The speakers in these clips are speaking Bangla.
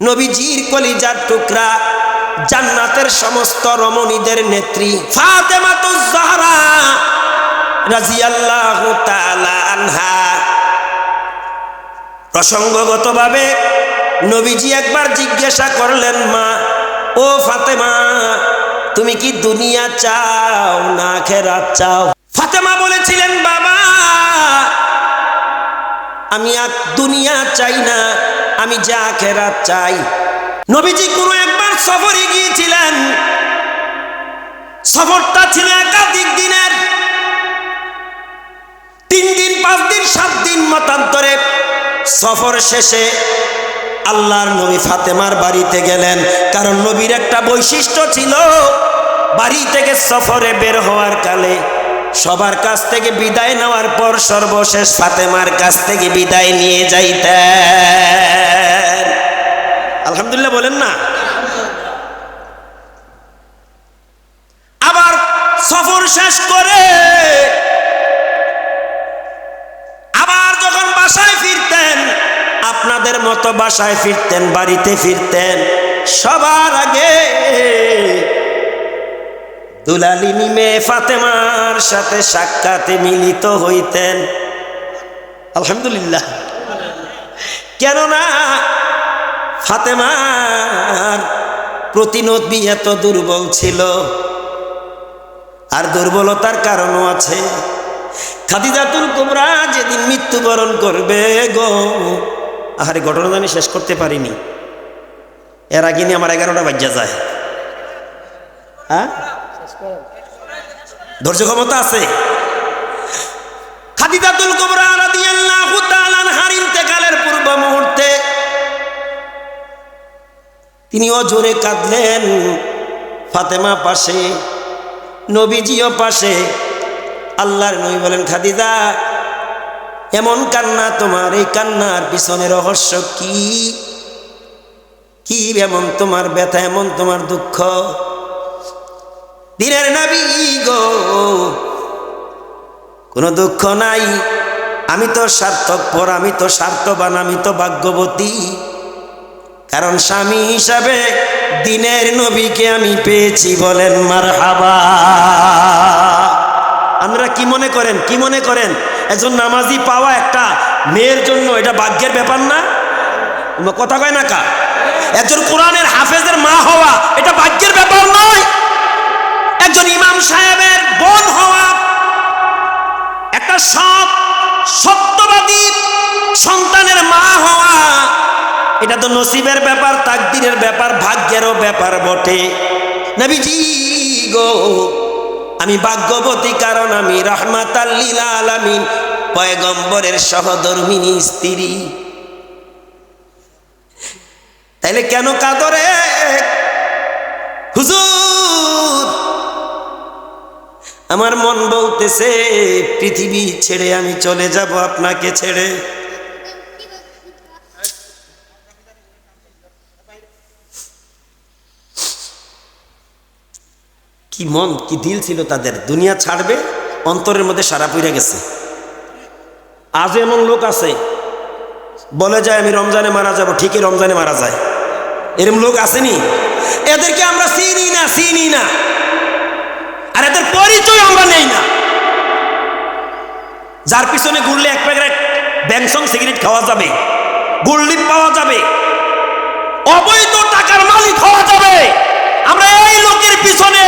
নবীজির কলিজার টুকরা, জান্নাতের সমস্ত রমণীদের নেত্রী ফাতেমাতুজ জাহরা রাজিয়াল্লাহু তাআলা আনহা। প্রসঙ্গগতভাবে নবীজি একবার জিজ্ঞাসা করলেন, মা, ও ফাতেমা, তুমি কি দুনিয়া চাও না খেরাত চাও? ফাতেমা বলেছিলেন, বাবা, আমি আর দুনিয়া চাই না আমি যা খেরাত চাই। নবীজি কোনো একবার সফরে গিয়েছিলেন। সফরটা ছিল একাধিক দিনের। তিন দিন, পাঁচ দিন, সাত দিন মতান্তরে। সফর শেষে আল্লাহর নবী ফাতেমার বাড়িতে গেলেন। কারণ নবীর একটা বৈশিষ্ট্য ছিল, বাড়ি থেকে সফরে বের হওয়ার কালে সবার কাছ থেকে বিদায় নেওয়ার পর সর্বশেষ ফাতেমার কাছ থেকে বিদায় নিয়ে যাইতেন। আলহামদুলিল্লাহ বলেন না। আবার সফর শেষ করে আবার যখন বাসায় ফিরতেন, আপনাদের মতো বাসায় ফিরতেন, বাড়িতে ফিরতেন, সবার আগে দুলালিনী মেয়ে ফাতেমার সাথে সাক্ষাতে মিলিত হইতেন। আলহামদুলিল্লাহ। কেননা ফাতেমার প্রতিনদী এত দুর্বল ছিল। আর দুর্বলতার কারণও আছে। খাদিজাতুল কুমরা যেদিন মৃত্যুবরণ করবে গো, আহারে ঘটনা আমি শেষ করতে পারিনি। এর আগে নিয়ে আমার এগারোটা বাজ্যা যায়। হ্যাঁ? ধৈর্য ক্ষমতা আছে। খাদিজাতুল কুবরা তিনিও জোরে কাঁদলেন। ফাতেমা পাশে, নবীজিও পাশে। আল্লাহর নবী বলেন, খাদিজা, এমন কান্না তোমার, এই কান্নার পিছনে রহস্য কি? কি এমন তোমার ব্যথা, এমন তোমার দুঃখ? দিনের নাবি গো, কোনো দুঃখ নাই। আমি তো সার্থক স্বার্থপর আমি তো স্বার্থবান, আমি তো ভাগ্যবতী। কারণ স্বামী হিসাবে দিনের নবীকে আমি পেয়েছি বলেন মার হাবা আপনারা কি মনে করেন, কি মনে করেন? একজন নামাজি পাওয়া একটা মেয়ের জন্য এটা ভাগ্যের ব্যাপার না? কথা কয় না কা? একজন কোরআনের হাফেজের মা হওয়া এটা ভাগ্যের ব্যাপার নয়। একজন ইমাম সাহেবের বোন হওয়া একটা সৎ, সত্যবাদী সন্তানের মা হওয়া এটা তো নসিবের ব্যাপার, তাকদিরের ব্যাপার, ভাগ্যেরও ব্যাপার বটে। নবীজি গো, আমি ভাগ্যবতী, কারণ আমি রহমাত আলামিন, পয়গম্বরের সহধর্মিনী স্ত্রী। তাইলে কেন কাদরে হুজুর, আমার মন বলতেছে, পৃথিবী ছেড়ে আমি চলে যাব আপনাকে ছেড়ে। কি মন, কি দিল ছিল তাদের? দুনিয়া ছাড়বে, অন্তরের মধ্যে সারা পইরা গেছে। আজ এমন লোক আছে, বলে যায়, আমি রমজানে মারা যাব। ঠিকই রমজানে মারা যায়। এরম লোক আসেনি। এদেরকে আমরা চিনি না চিনি না। আর এদের পরিচয় আমরা নেই না। যার পিছনে ঘুরলে এক প্যাকেট ব্যাংসং সিগারেট খাওয়া যাবে গোল্ডিপ পাওয়া যাবে, অবৈধ টাকার মালিক হওয়া যাবে আমরা এই লোকের পিছনে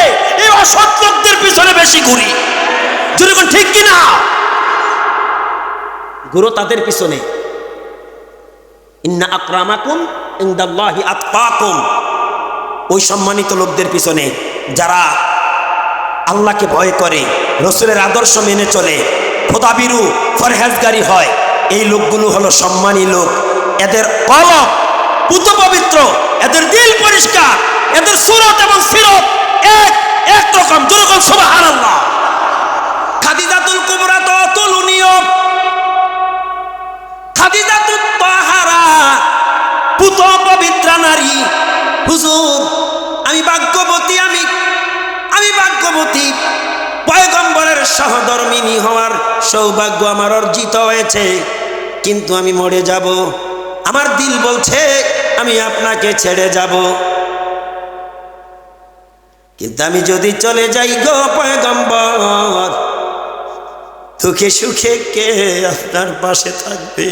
এই অসৎ লোকদের পিছনে বেশি ঘুরি। যেরকম ঠিক কিনা? ঘুরো তাদের পিছনে। ইন্না আকরামাকুম ইন্দাল্লাহি ওই সম্মানিত লোকদের পিছনে, যারা আল্লাহকে ভয় করে, রসুলের আদর্শ মেনে চলে, খোদাবিরু ফরহেজগারি হয়, এই লোকগুলো হলো সম্মানী লোক। এদের কলম পুত পবিত্র এদের দিল পরিষ্কার, এদের সুরত এবং সিরত এক। এক রকম দুরকম সুবাহান আল্লাহ খাদিজাতুল কুবরা তো অতুলনীয়। খাদিজাতুল তাহারা, পুত পবিত্রা নারী। হুজুর, আমি ভাগ্যবতী, আমি আমি ভাগ্যবতী। পয়গম্বরের সহধর্মিনী হওয়ার সৌভাগ্য আমার অর্জিত হয়েছে। কিন্তু আমি মরে যাব। আমার দিল বলছে, আমি আপনাকে ছেড়ে যাব। কিন্তু আমি যদি চলে যাই গো পয়গম্বর, দুঃখে সুখে কে আপনার পাশে থাকবে?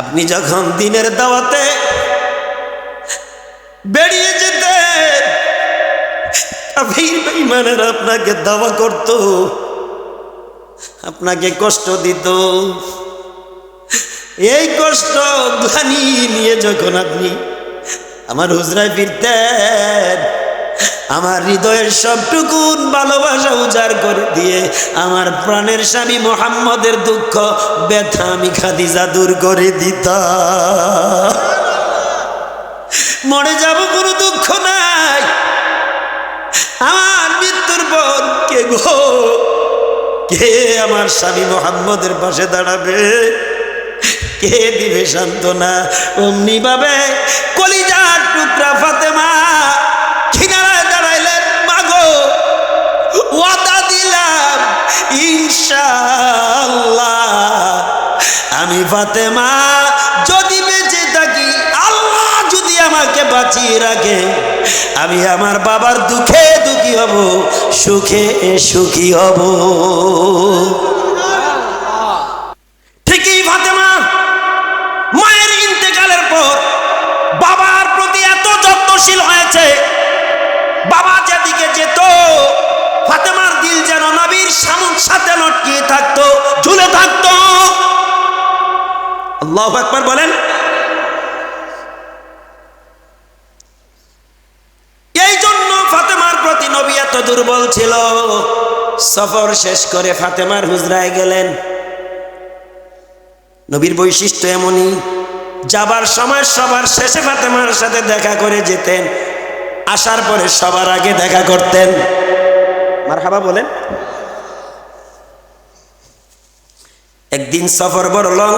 আপনি যখন দিনের দাওয়াতে বেরিয়ে যেতেন কাফির বেঈমানের আপনাকে দাওয়া করত, আপনাকে কষ্ট দিত। এই কষ্ট গ্লানি নিয়ে যখন আপনি আমার হুজরায় ফিরতেন, আমার হৃদয়ের সবটুকুন ভালোবাসা উজাড় করে দিয়ে আমার প্রাণের স্বামী মোহাম্মদের দুঃখ, ব্যথা আমি খাদিজা দূর করে দিতাম। মরে যাব কোনো দুঃখ নাই। আমার মৃত্যুর পর কে গো? কে আমার স্বামী মোহাম্মদের পাশে দাঁড়াবে? কে দিবে সান্ত্বনা? অমনি ভাবে কলিজার টুকরা ফাতেমা কিনারায় দাঁড়াইলেন, মাগো, ওয়াদা দিলাম, ইনশাআল্লাহ। আমি ফাতেমা, যদি বেঁচে থাকি, আল্লাহ যদি আমাকে বাঁচিয়ে রাখে, আমি আমার বাবার দুঃখে দুঃখী হব, সুখে সুখী হব ঠিকই ফাতেমা মায়ের ইন্তেকালের পর বাবার প্রতি এত যত্নশীল হয়েছে। বাবা যেদিকে যেত, ফাতেমার দিল যেন নবীর সামুন সাথে লটকিয়ে থাকতো, ঝুলে থাকতো। আল্লাহ একবার বলেন। এই জন্য ফাতেমার প্রতি নবী এত দুর্বল ছিল। সফর শেষ করে ফাতেমার হুজরায় গেলেন। নবীর বৈশিষ্ট্য এমনই। যাবার সময় সবার শেষে ফাতেমার সাথে দেখা করে যেতেন। আসার পরে সবার আগে দেখা করতেন। মার হাবা বলেন। একদিন সফর বড় লং।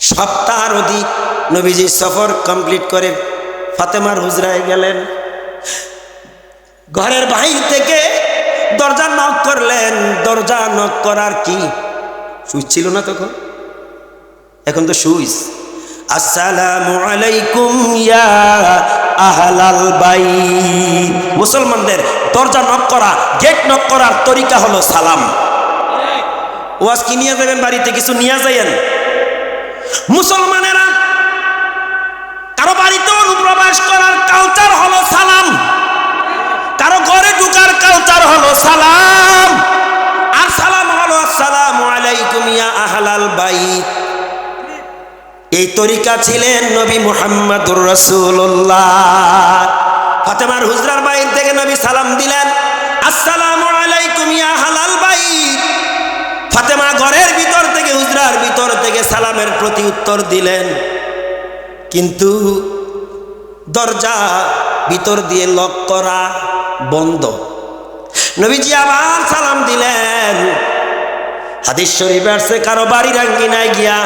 সপ্তাহের অধিক নবীজি সফর কমপ্লিট করে ফাতেমার হুজরায় গেলেন। ঘরের বাহির থেকে দরজা নক করলেন। দরজা নক করার কি সুইচ ছিল না তখন? এখন তো সুইচ। আসসালামু আলাইকুম ইয়া আহলাল বাই মুসলমানদের দরজা নক করা গেট নক করার তরিকা হলো সালাম। ওয়াজ কি নিয়ে যাবেন বাড়িতে? কিছু নিয়ে যাইয়েন। মুসলমানেরা কারও বাড়িতে অনুপ্রবেশ করার কালচার হলো সালাম। কারও ঘরে ঢুকার কালচার হলো সালাম। আর সালাম হলো, আসসালামু আলাইকুম ইয়া আহলাল বাইত। এই তরিকা ছিলেন নবী মুহাম্মদুর রাসূলুল্লাহ। ফাতেমার হুজরার বাইর থেকে নবী সালাম দিলেন, আসসালামু আলাইকুম ইয়া হালাল বাইত। ফাতেমা ঘরের ভিতর থেকে, হুজরার ভিতর থেকে সালামের প্রতি উত্তর দিলেন। কিন্তু দরজা ভিতর দিয়ে লক করা বন্ধ। নবীজি আবার সালাম দিলেন। হাদিস শরীফ আসছে, কারও বাড়ির আঙ্গিনায় গিয়া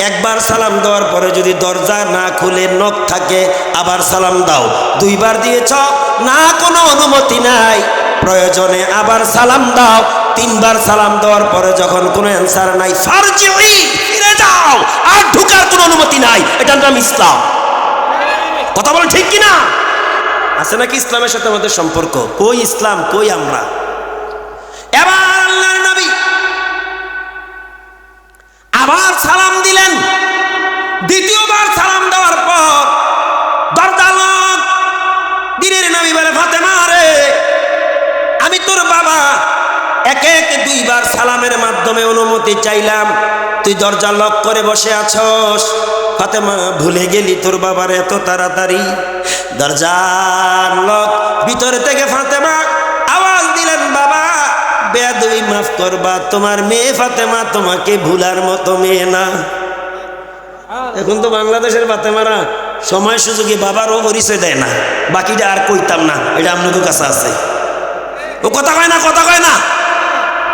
একবার সালাম দেওয়ার পরে যদি দরজা না খুলে, নখ থাকে, আবার সালাম দাও। দুইবার দিয়েছ, না, কোনো অনুমতি নাই। প্রয়োজনে আবার সালাম দাও। তিনবার সালাম দেওয়ার পরে যখন কোনো অ্যান্সার নাই ফারজিউই ফিরে যাও। আর ঢুকার কোনো অনুমতি নাই। এটার নাম ইসলাম। কথা বলেন ঠিক কিনা? আছে নাকি ইসলামের সাথে আমাদের সম্পর্ক? কই ইসলাম, কই আমরা? মাধ্যমে চাইলাম। তুই দরজা লক করে বসে আছস। ফাতেমা, ভুলে গেলি তোর বাবার এত তাড়াতাড়ি? দরজার লক ভিতরে থেকে ফাতেমা, আওয়াজ দিলেন, বাবা, বেয়াদবি মাফ করবা। তোমার মেয়ে ফাতেমা তোমাকে ভুলার মতো মেয়ে না। এখন তো বাংলাদেশের ফাতেমারা সময় সুযোগে বাবারও পরিচয় দেয় না। বাকিটা আর কইতাম না, এটা আপনাদের কাছে আছে। ও কথা কয় না, কথা কয় না।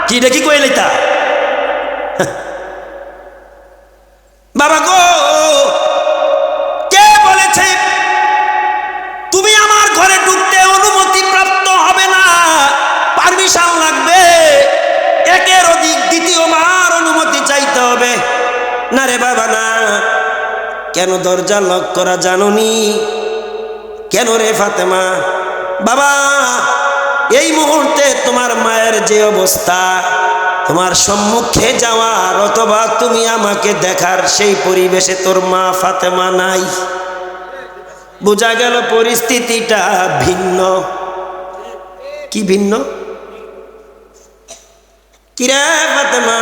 কি দেখি কই লইতা? বাবা কে বলেছে, তুমি আমার ঘরে ঢুকতে অনুমতি প্রাপ্ত হবে না? পারমিশন লাগবে। একের অধিক দ্বিতীয়বার অনুমতি চাইতে হবে। না রে বাবা, না। কেন দরজা লক করা জাননি? কেন রে ফাতেমা? বাবা, এই মুহূর্তে তোমার মায়ের যে অবস্থা তোমার সম্মুখে যাওয়ার অথবা তুমি আমাকে দেখার সেই পরিবেশে তোর মা ফাতেমা নাই। বোঝা গেল পরিস্থিতিটা ভিন্ন। কি ভিন্ন? কিরে ফাতেমা?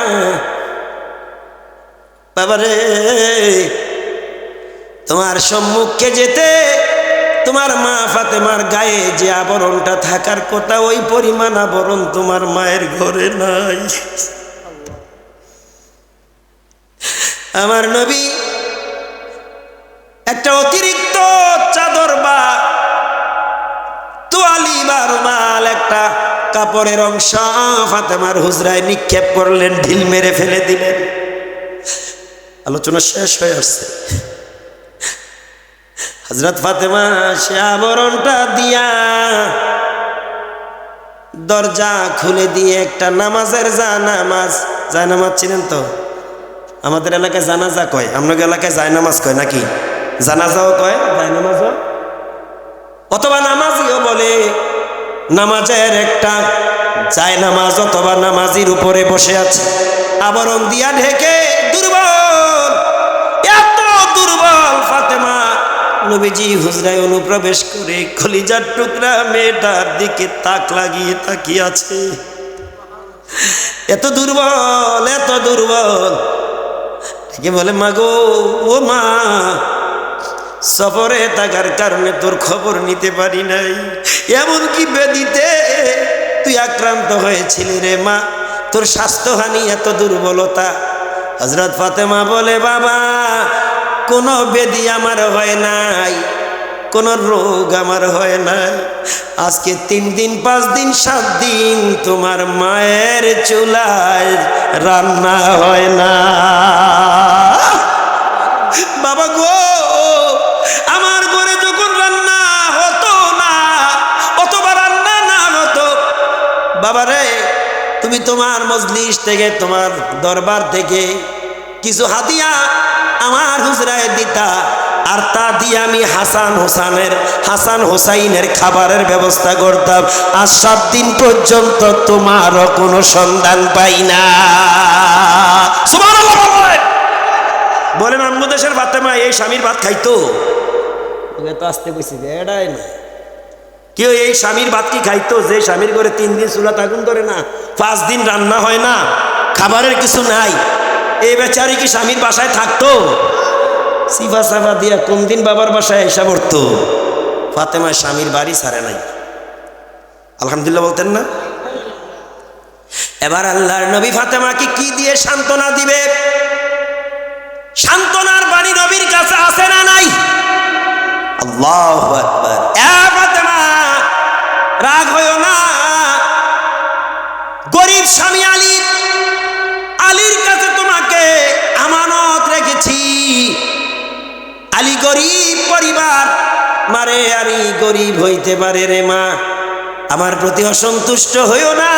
বাবারে, তোমার সম্মুখে যেতে তোমার মা ফাতেমার গায়ে যে আবরণটা থাকার কথা, ওই পরিমাণ আবরণ তোমার মায়ের ঘরে নাই। আমার নবী একটা অতিরিক্ত চাদর বা তোয়ালি বা রুমাল, একটা কাপড়ের অংশ ফাতেমার হুজরায় নিক্ষেপ করলেন, ঢিল মেরে ফেলে দিলেন। আলোচনা শেষ হয়ে আসছে। হজরত ফাতেমা সে আবরণটা দিয়া দরজা খুলে দিয়ে একটা নামাজের যা নামাজ যা নামাজ ছিলেন তো? আমাদের এলাকায় জানাজা কয়। আপনাদের এলাকায় যায় নামাজ কয় নাকি? জানাজাও কয়? যায় নামাজও অথবা নামাজিও বলে। নামাজের একটা যায় নামাজ অথবা নামাজির উপরে বসে আছে। আবরণ দিয়া ঢেকে নবীজি হুজরায় অনুপ্রবেশ করে খলিজার টুকরা মেয়েটার দিকে তাক লাগিয়ে তাকিয়ে আছে এত দুর্বল এত দুর্বল। থেকে বলে মাগো ও মা, সফরে থাকার কারণে তোর খবর নিতে পারি নাই। এমনকি বেদিতে তুই আক্রান্ত হয়েছিলি রে মা, তোর স্বাস্থ্যহানি এত দুর্বলতা। হজরত ফাতেমা বলে, বাবা কোনো বেদি আমার হয় নাই, কোনো রোগ আমার হয় নাই। আজকে তিন দিন, পাঁচ দিন, সাত দিন তোমার মায়ের চুলায় রান্না হয় না। বাবা গো, আমার ঘরে যখন রান্না হতো না, অথবা রান্না না হতো, বাবা রে, তুমি তোমার মজলিস থেকে, তোমার দরবার থেকে কিছু হাতিয়া আমার হুজরায় দিতা। আর তা দিয়ে আমি হাসান হোসানের হাসান হোসাইনের খাবারের ব্যবস্থা করতাম। আর সাত দিন পর্যন্ত তোমারও কোনো সন্ধান পাই না। বলেন। অন্য দেশের বাতেমা এই স্বামীর ভাত খাইতো? ওকে তো আসতে কইছি এটাই না। কেউ এই স্বামীর ভাত কি খাইতো? যে স্বামীর ঘরে তিন দিন চুলা আগুন ধরে না পাঁচ দিন রান্না হয় না খাবারের কিছু নাই। এই বেচারি কি স্বামীর বাসায় থাকতো? সিফা সাফা দিয়া কোন দিন বাবার বাসায় এসা পড়তো? ফাতেমা স্বামীর বাড়ি ছাড়ে নাই। আলহামদুলিল্লাহ বলতেন না? এবার আল্লাহর নবী ফাতেমাকে কি দিয়ে সান্ত্বনা দিবে? সান্ত্বনার বাণী নবীর কাছে আছে না নাই? আল্লাহ রাগ হইও না। গরিব পরিবার। মারে আলী গরিব হইতে পারে রে মা। আমার প্রতি অসন্তুষ্ট হইও না।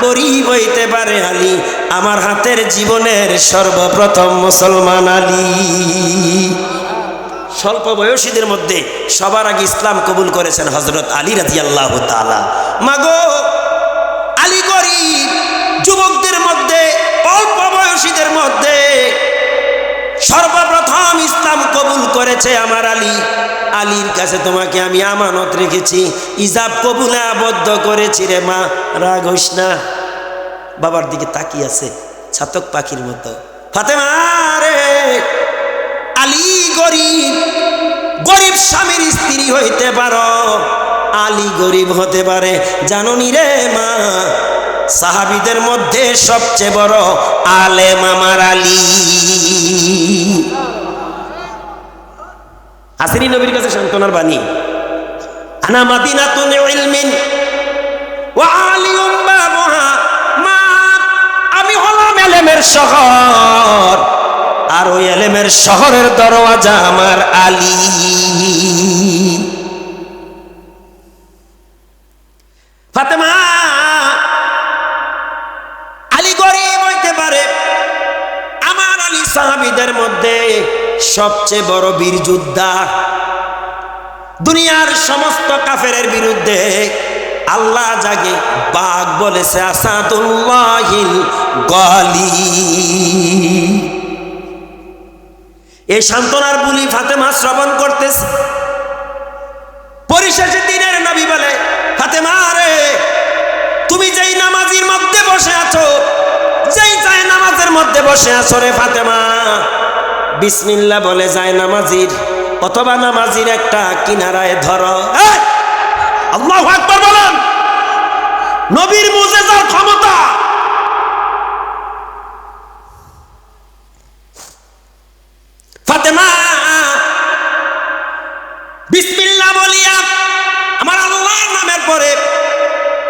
গরিব হইতে পারে আলী। আমার হাতের জীবনের সর্বপ্রথম মুসলমান আলী। স্বল্প বয়সীদের মধ্যে সবার আগে ইসলাম কবুল করেছেন হজরত আলী রাজি আল্লাহ মাগো, আলী গরিব, যুবকদের মধ্যে, অল্প বয়সীদের মধ্যে সর্বপ্রথম ইসলাম কবুল করেছে আমার আলী। আলীর কাছে তোমাকে আমি আমানত রেখেছি। ইজাব কবুলে আবদ্ধ করেছি রে মা। রাগ হইস না। বাবার দিকে তাকিয়ে আছে ছাতক পাখির মতো। ফাতেমা রে, আলী গরিব। গরিব স্বামীর স্ত্রী হইতে পারো। আলী গরিব হতে পারে। জাননি রে মা, সাহাবিদের মধ্যে সবচেয়ে বড় আলেম আমার আলী। আসেনি নবীর কাছে সান্ত্বনার বাণী। আনা মাদিনাতুন ইলমিন ওয়া আলিউম বাবুহা মা আমি হলাম এলেমের শহর। আর ওই এলেমের শহরের দরওয়াজা আমার আলী। ফাতেমা, আলী গরিব হইতে পারে। আমার আলী সাহাবিদের মধ্যে সবচেয়ে বড় বীর যোদ্ধা। দুনিয়ার সমস্ত কাফের বিরুদ্ধে আল্লাহ জাগে বাঘ বলেছে, আসাদুল্লাহিল গলি। এই সান্ত্বনার বুলি ফাতেমা শ্রবণ করতেছে। পরিশেষে দিনের নবী বলে, ফাতেমা রে, তুমি যেই নামাজির মধ্যে বসে আছো, যেই যায় নামাজের মধ্যে বসে আছো রে ফাতেমা। বিসমিল্লা বলে, যায় নামাজির, অথবা নামাজির একটা কিনারায় ধরো। বলেন। নবীর মুজেজার ক্ষমতা। বলিয়া, আমার নামের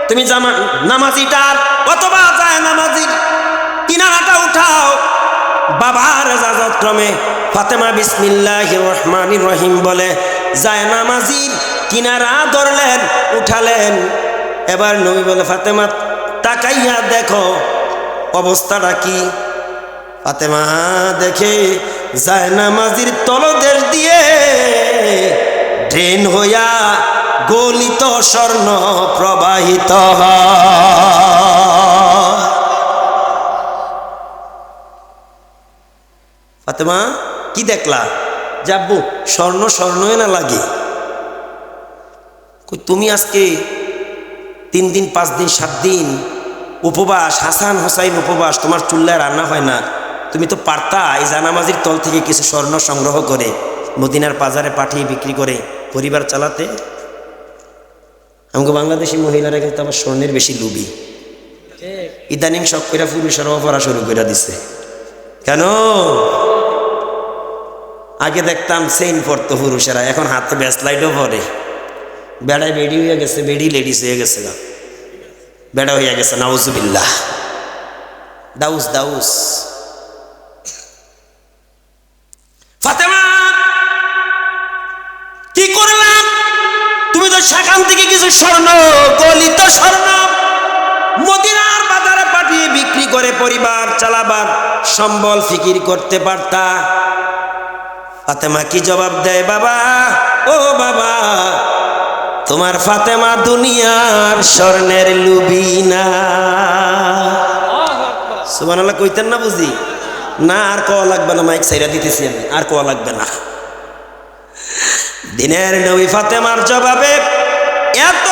তুমি জামা, নামাজিটার অথবা যায় নামাজির কিনারাটা উঠাও। বাবার এজাজত ক্রমে ফাতেমা বিসমিল্লাহ রহমান রহিম বলে, যায় নামাজির কিনারা ধরলেন, উঠালেন এবার নবী বলে, ফাতেমা, তাকাইয়া দেখো, অবস্থাটা কি ফাতেমা দেখে, যায় নামাজির তলদেশ দিয়ে ড্রেন হইয়া গলিত স্বর্ণ প্রবাহিত হয়। ফাতেমা কি দেখলা? যাব্বু স্বর্ণ স্বর্ণই না লাগে? তুমি আজকে তিন দিন পাঁচ দিন সাত দিন উপবাস হাসান হোসাইন উপবাস তোমার চুল্লায় রান্না হয় না? তুমি তো পারতা এই জানামাজির তল থেকে কিছু স্বর্ণ সংগ্রহ করে মদিনার বাজারে পাঠিয়ে বিক্রি করে পরিবার চালাতে? আমাকে বাংলাদেশি মহিলারা কিন্তু আমার স্বর্ণের বেশি লুবি ইদানিং সব কইরা পুরুষেরাও পড়া শুরু করে দিছে। কেন? আগে দেখতাম সেইন পরতো পুরুষেরা, এখন হাতে ব্যাসলাইটও পরে। বেড়ায় বেডি হয়ে গেছে, বেডি লেডিস হয়ে গেছে না বেড়া হইয়া গেছে, নাউজুবিল্লাহ। দাউস দাউস। ফাতেমা, কি করলাম? তুমি তো সেখান থেকে কিছু স্বর্ণ গলিত স্বর্ণ। মদিনার বাজারে পাঠিয়ে বিক্রি করে পরিবার চালাবার সম্বল ফিকির করতে পারতা। ফাতেমা কি জবাব দেয়, বাবা, ও বাবা, তোমার ফাতেমা দুনিয়ার স্বর্ণের লুবি না সুবহানাল্লাহ কইতেন না বুঝি? না, আর কওয়া লাগবে না, মাইক সাইরা দিতেছি আমি, আর কওয়া লাগবে না। দিনের নবী ফাতেমার জবাবে এত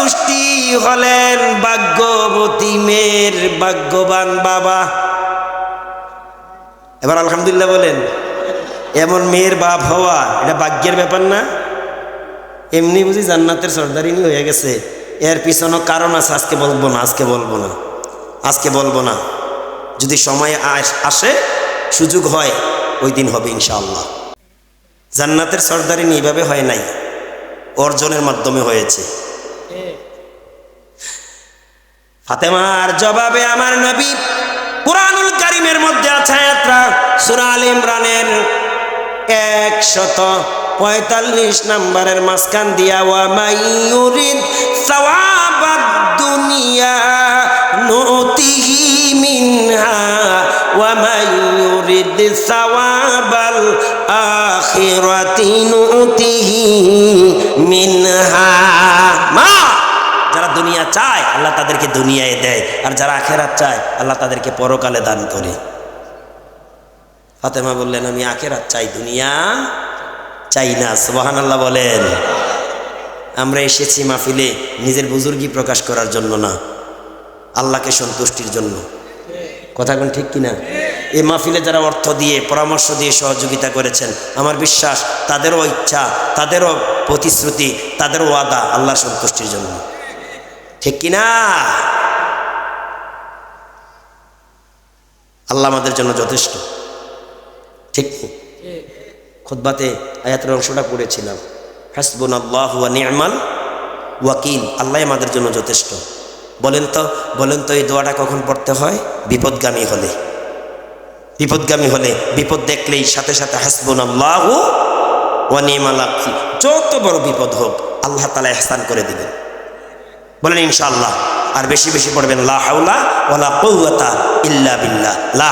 সন্তুষ্টি হলেন ভাগ্যবতী মেয়ের ভাগ্যবান বাবা। এবার আলহামদুলিল্লাহ বলেন, এমন মেয়ের বাপ হওয়া, এটা ভাগ্যের ব্যাপার না। এমনি বুঝি জান্নাতের সর্দারিনী হয়ে গেছে। এর পিছনও কারণ আছে, আজকে বলব না, আজকে বলব না। আজকে বলব না। যদি সময় আসে সুযোগ হয়, ওই দিন হবে ইনশাআল্লাহ। জান্নাতের সর্দারিনী এইভাবে হয় নাই। অর্জনের মাধ্যমে হয়েছে। ফাতেমার জবাবে আমার নবী কুরআনুল কারিমের মধ্যে আছে আয়াতটা সূরা আল ইমরানের পঁয়তাল্লিশ নম্বরের মাঝখান দিয়া, ওয়া মাইয়ুরিদ সাওয়াবাদ দুনিয়া নুতিহি মিনহা, ওয়া মাইয়ুরিদ সাওয়াবাল আখিরাতি নুতিহি মিনহা। মা! দুনিয়া চায়, আল্লাহ তাদেরকে দুনিয়ায় দেয়। আর যারা আখেরাত চায়, আল্লাহ তাদেরকে পরকালে দান করে। ফাতেমা বললেন, আমি আখেরাত চাই, দুনিয়া চাই না। সুবাহান আল্লাহ বলেন, আমরা এসেছি মাহফিলে নিজের বুজুর্গি প্রকাশ করার জন্য না, আল্লাহকে সন্তুষ্টির জন্য। কথা কোন ঠিক কিনা? এই মাহফিলে যারা অর্থ দিয়ে, পরামর্শ দিয়ে সহযোগিতা করেছেন, আমার বিশ্বাস, তাদেরও ইচ্ছা, তাদেরও প্রতিশ্রুতি, তাদেরও ওয়াদা, আল্লাহ সন্তুষ্টির জন্য। ঠিক কিনা? আল্লাহ আমাদের জন্য যথেষ্ট। ঠিক খুদ্বাতে আয়াতের অংশটা পড়েছিলাম। হাসবুন আল্লাহ নিয়মাল ওয়াকিল। আল্লাহ আমাদের জন্য যথেষ্ট। বলেন তো বলেন তো এই দোয়াটা কখন পড়তে হয়? বিপদগামী হলে। বিপদগামী হলে, বিপদ দেখলেই সাথে সাথে হাসবুন আল্লাহ ওয়ানিমাল যত বড় বিপদ হোক, আল্লাহ তালা এহসান করে দিবেন। বলেন ইনশাল্লাহ আর বেশি বেশি পড়বেন, লা ইল্লা লা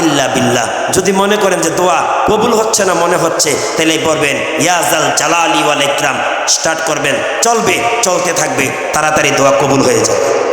ইল্লা বিল্লাহ। যদি মনে করেন যে দোয়া কবুল হচ্ছে না, মনে হচ্ছে, তাহলে পড়বেন ইয়াজাল জালালি ওয়াল ইকরাম। স্টার্ট করবেন, চলবে, চলতে থাকবে, তাড়াতাড়ি দোয়া কবুল হয়ে যাবে।